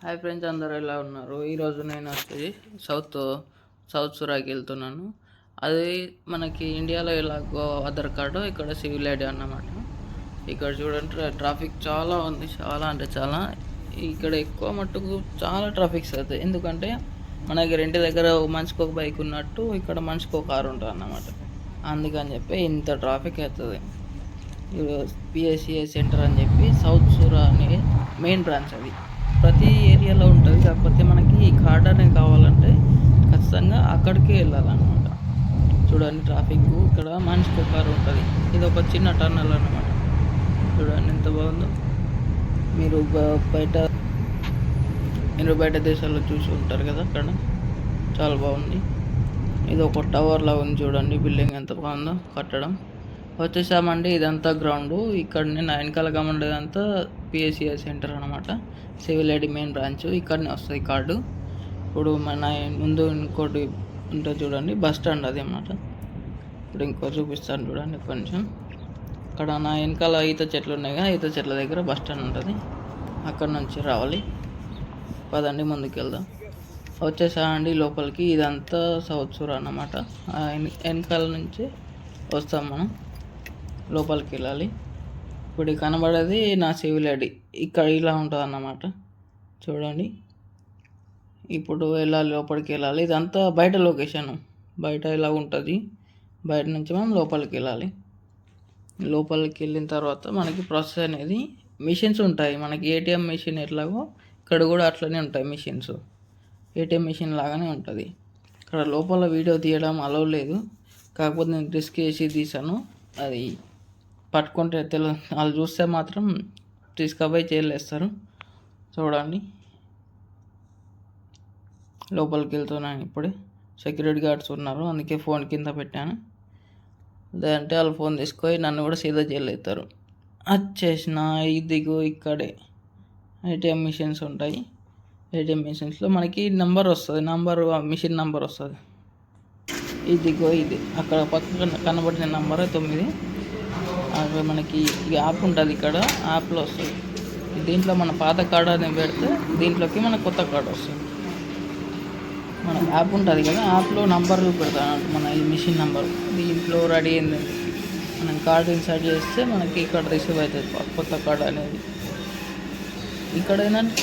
Hi friends అందరూ ఎలా ఉన్నారు? ఈరోజు నేను వచ్చి సౌత్ సౌత్ సురాకి వెళ్తున్నాను. అది మనకి ఇండియాలో ఎలాగో ఆధార్ కార్డు ఇక్కడ సివిల్ ఐడి అన్నమాట. ఇక్కడ చూడండి ట్రాఫిక్ చాలా ఉంది చాలా అంటే చాలా. ఇక్కడ ఎక్కువ మట్టుకు చాలా ట్రాఫిక్స్ అవుతాయి. ఎందుకంటే మనకి రెండు దగ్గర మనిషికి ఒక బైక్ ఉన్నట్టు ఇక్కడ మనిషికి ఒక కారు ఉంటుంది అన్నమాట. అందుకని చెప్పి ఇంత ట్రాఫిక్ అవుతుంది. పిఎస్సిఏ సెంటర్ అని చెప్పి సౌత్ సూరా అనే మెయిన్ బ్రాంచ్ అది. ప్రతి ఏరియాలో ఉంటుంది. కాకపోతే మనకి ఈ కార్డ్ అనేది కావాలంటే ఖచ్చితంగా అక్కడికే వెళ్ళాలన్నమాట. చూడండి ట్రాఫిక్ ఇక్కడ మనిషికి ఒక కారు ఉంటుంది. ఇది ఒక చిన్న టర్నల్ అన్నమాట. చూడండి ఎంత బాగుందో. మీరు బయట మీరు బయట దేశాల్లో చూసి ఉంటారు కదా అక్కడ. చాలా బాగుంది. ఇది ఒక టవర్ లాగా ఉంది చూడండి. బిల్డింగ్ ఎంత బాగుందో. కట్టడం. వచ్చేసామండి ఇదంతా గ్రౌండ్ ఇక్కడ నా వెనకాల గమనిదంతా పిఎస్సిఎస్ సెంటర్ అనమాట సివిల్ ఐడి మెయిన్ బ్రాంచ్ ఇక్కడనే వస్తుంది కార్డు ఇప్పుడు మన ముందు ఇంకోటి ఉంటుంది చూడండి బస్ స్టాండ్ అది అన్నమాట. ఇప్పుడు ఇంకో చూపిస్తాను చూడండి కొంచెం. అక్కడ నా వెనకాల ఈత చెట్లు ఉన్నాయి కదా ఈత చెట్ల దగ్గర బస్ స్టాండ్ ఉంటుంది. అక్కడ నుంచి రావాలి. పదండి ముందుకు వెళ్దాం వచ్చేసామండి లోపలికి. ఇదంతా సౌత్ సూర్ అన్నమాట. వెనకాల నుంచి వస్తాం మనం. లోపలికి వెళ్ళాలి ఇప్పుడు కనబడేది నా సివిల్ ఐడి. ఇక్కడ ఇలా ఉంటుంది అన్నమాట చూడండి. ఇప్పుడు వెళ్ళాలి లోపలికి వెళ్ళాలి ఇదంతా బయట లొకేషన్. బయట ఇలా ఉంటుంది? బయట నుంచి మనం లోపలికి వెళ్ళాలి లోపలికి వెళ్ళిన తర్వాత మనకి ప్రాసెస్ అనేది మిషన్స్ ఉంటాయి. మనకి ఏటీఎం మిషన్ ఎట్లాగో ఇక్కడ కూడా అట్లనే ఉంటాయి మిషన్స్. ఏటీఎం మిషన్ లాగానే ఉంటుంది. ఇక్కడ లోపల వీడియో తీయడం అలవ్ లేదు. కాకపోతే నేను రిస్క్ చేసి తీసాను అది పట్టుకుంటే తెలు వాళ్ళు చూస్తే మాత్రం తీసుకపోయి చేయలేస్తారు చూడండి. లోపలికి వెళ్తున్నాను ఇప్పుడే. సెక్యూరిటీ గార్డ్స్ ఉన్నారు. అందుకే ఫోన్ కింద పెట్టాను. లేదంటే వాళ్ళు ఫోన్ తీసుకొని నన్ను కూడా సీదా చేయలేస్తారు వచ్చేసిన ఇదిగో ఇక్కడే. ఏటీఎం మిషన్స్ ఉంటాయి. ఏటీఎం మిషన్స్లో మనకి నెంబర్ వస్తుంది. నంబర్ మిషన్ నెంబర్ వస్తుంది. ఇదిగో ఇది. అక్కడ పక్కన కనబడిన నెంబర్ తొమ్మిది. మనకి ఈ యాప్ ఉంటుంది ఇక్కడ యాప్లో వస్తుంది. దీంట్లో మన పాత కార్డు అనేది పెడితే దీంట్లోకి మన కొత్త కార్డు వస్తుంది. మన యాప్ ఉంటుంది కదా యాప్లో నంబర్లు పెడతాను మన ఈ మిషన్ నంబర్ దీంట్లో రెడీ అయింది. మనం కార్డు ఇన్సర్ట్ చేస్తే మనకి ఇక్కడ రిసీవ్ అవుతుంది. కొత్త కార్డు అనేది. ఇక్కడ ఏంటంటే